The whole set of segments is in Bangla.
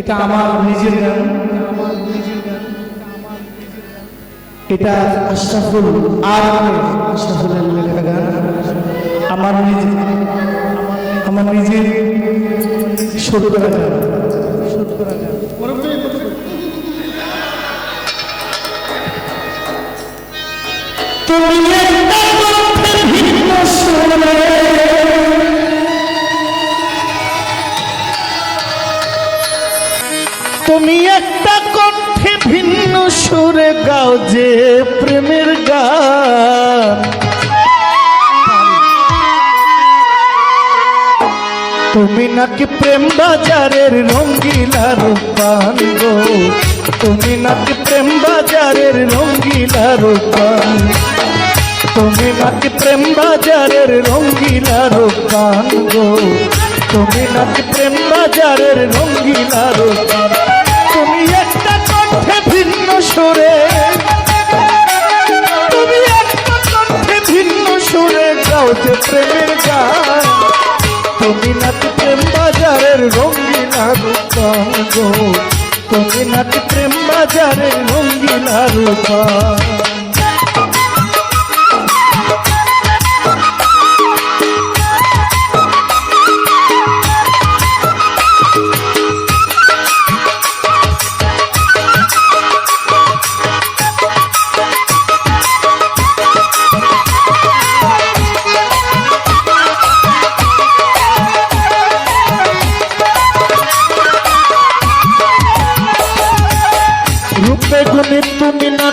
এটা আমার নিজের গান। এটা আশরাফুল আর আশরাফুল লেখা গান। আমার নিজের আমার নিজের শুরু করা তুমি একটা কণ্ঠে ভিন্ন সুরে গাও যে প্রেমের গান। তুমি নাকি প্রেম বাজারের রঙ্গিলা রূপান গো। তুমি নাকি প্রেম বাজারের রঙ্গিলা রূপান। তুমি নাকি প্রেম বাজারের রঙ্গিলা রূপান গো। তুমি নাকি প্রেম বাজারের রঙ্গিলা রূপান। সুরে। তুমি কণ্ঠে ভিন্ন সুরে যাও যে প্রেমের গান। তুমি নাকি প্রেম বাজারের রঙ্গিলা রূপান গো। তুমি নাকি প্রেম বাজারের রঙ্গিলা রূপান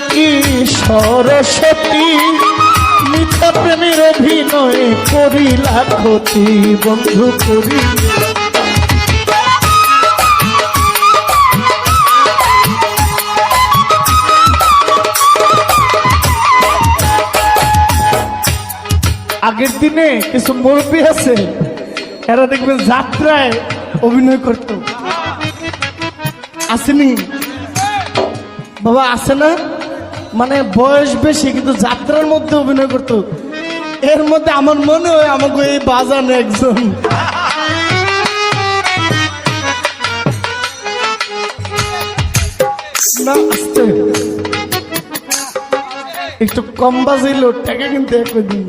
নাকি সরস্বতী, মিথ্যা প্রেমের অভিনয় করিলা ক্ষতি, বন্ধু করি। আগের দিনে কিছু মুরব্বী আছে, এরা দেখবে যাত্রায় অভিনয় করতো। আসেনি? বাবা আছে না? মানে বয়স বেশি, কিন্তু যাত্রার মধ্যে অভিনয় করতো। এর মধ্যে আমার মনে হয় আমাকে এই বাজান একজন। একটু কম বাজাইলো টাকা কিন্তু একই দিন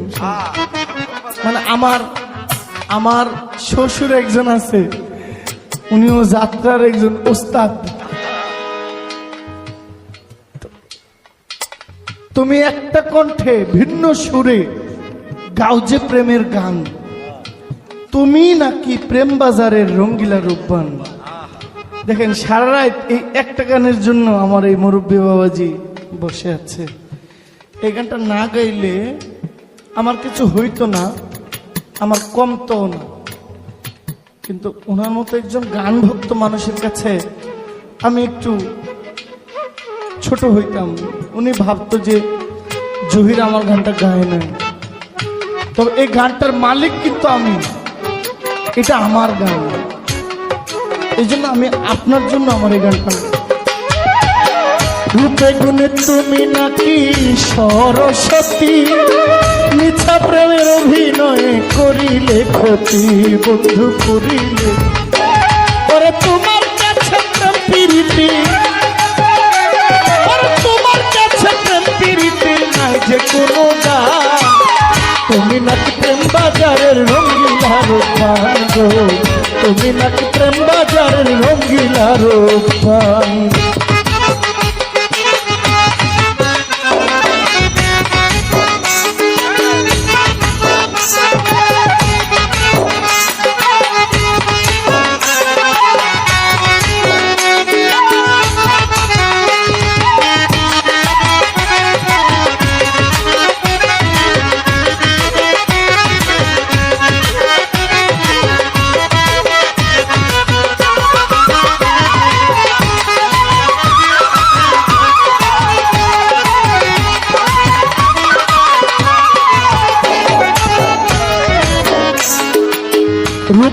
মানে আমার আমার শ্বশুর একজন আছে, উনিও যাত্রার একজন ওস্তাদ। তুমি একটা কণ্ঠে ভিন্ন সুরে গাও যে প্রেমের গান। তুমি নাকি প্রেম বাজারের রঙ্গিলা রূপবান। দেখেন, সারা রাত এই একটা গানের জন্য আমার এই মুরব্বী বাবাজি বসে আছে। এই গানটা না গাইলে আমার কিছু হইতো না, আমার কমতো না। কিন্তু ওনার মতো একজন গান ভক্ত মানুষের কাছে আমি একটু ছোট হইতাম। উনি ভাবতো যে জহির আমার গানটা গায় না তবে এই গানটার মালিক কিন্তু আমি। এটা আমার গান। এই জন্য আমি আপনার জন্য আমার এই গানটা। রূপে গুণে তুমি নাকি সরস্বতী মিথ্যা প্রেমের অভিনয় করিলে ক্ষতি, বন্ধু করিলে। তোমার কাছে প্রীতি কোনো গান তুমি নাকি প্রেম বাজারের রঙ্গিলা রূপান তুমি নাকি প্রেম বাজারের রঙ্গিলা রূপান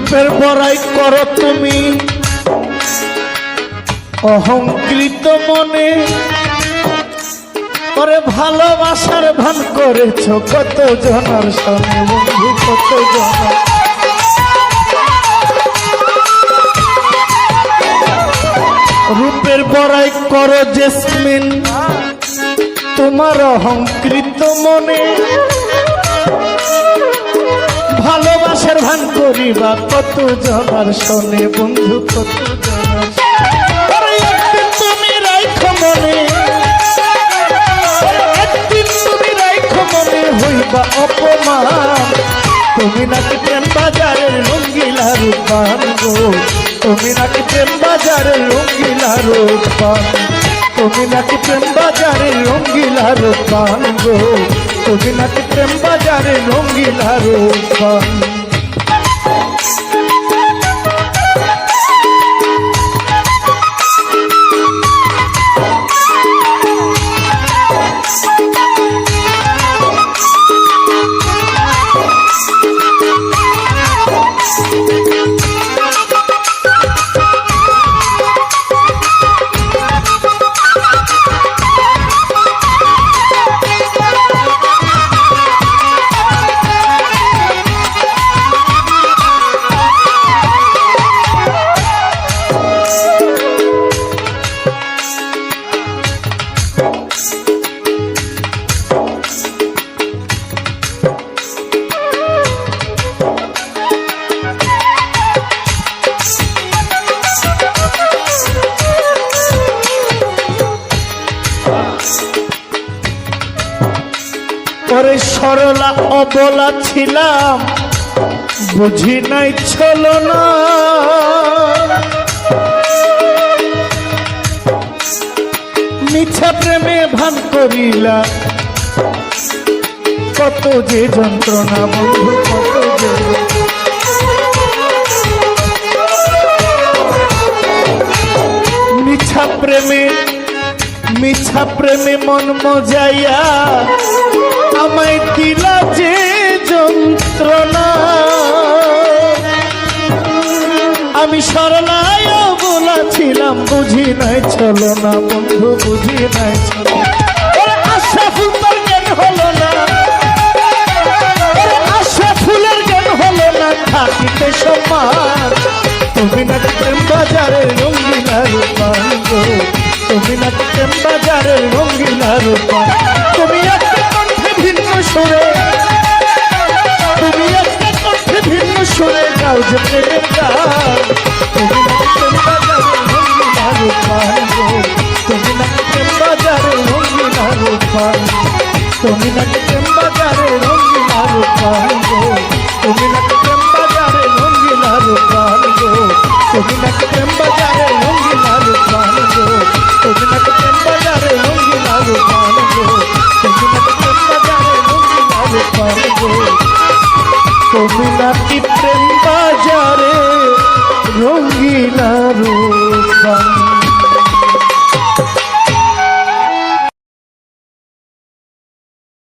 রূপের বড়াই করো তুমি। অহংকৃত মনে করে ভালোবাসার ভান করেছ কত জনার সঙ্গে বন্ধু কত জনার প্রেমের বড়াই করো জেসমিন, তোমার অহংকৃত মনে ভালোবাসার ভান করিবা, কত জনার শোনে বন্ধু, কত তুমি মনে মনে অপমান। তুমি নাকি প্রেম বাজারের রঙ্গিলা রূপান গো। তুমি নাকি প্রেম বাজারের রঙ্গিলা রূপান তুমি নাকি প্রেম বাজারের রঙ্গিলা রূপান গো। তুমি নাকি প্রেম বাজারের রঙ্গিলা রূপান পরে সরলা অবলা ছিলাম। বুঝি নাই ছিল না। মিথ্যা প্রেমে ভান করিলা। কত যে যন্ত্রণা বন্ধু, কত যে মিথ্যা প্রেমে মিথ্যা প্রেমে মন মজাইয়া আমায় দিলা যে যন্ত্রণা। আমি সরলায় বলেছিলাম বুঝি নাই, চলো না বন্ধু, বুঝি নাই, চলো আশা ফুল জ্ঞান হলো না। আশা ফুলের জ্ঞান হলো না থাকিতে সমান। তুমি না প্রেম বাজারে রঙ্গিলা রূপান গো তুমি না প্রেম বাজারে রঙ্গিলা রূপান তুমি না প্রেম বাজারে রঙ্গিলা রূপান গো। তুমি না প্রেম বাজারে রঙ্গিলা রূপান গো। তুমি না প্রেম বাজারে রঙ্গিলা রূপান গো। তুমি না প্রেম বাজারে রঙ্গিলা রূপান গো। তুমি না প্রেম বাজারে রঙ্গিলা রূপান গো। তুমি নাকি প্রেম বাজারে রঙ্গিলা রূপান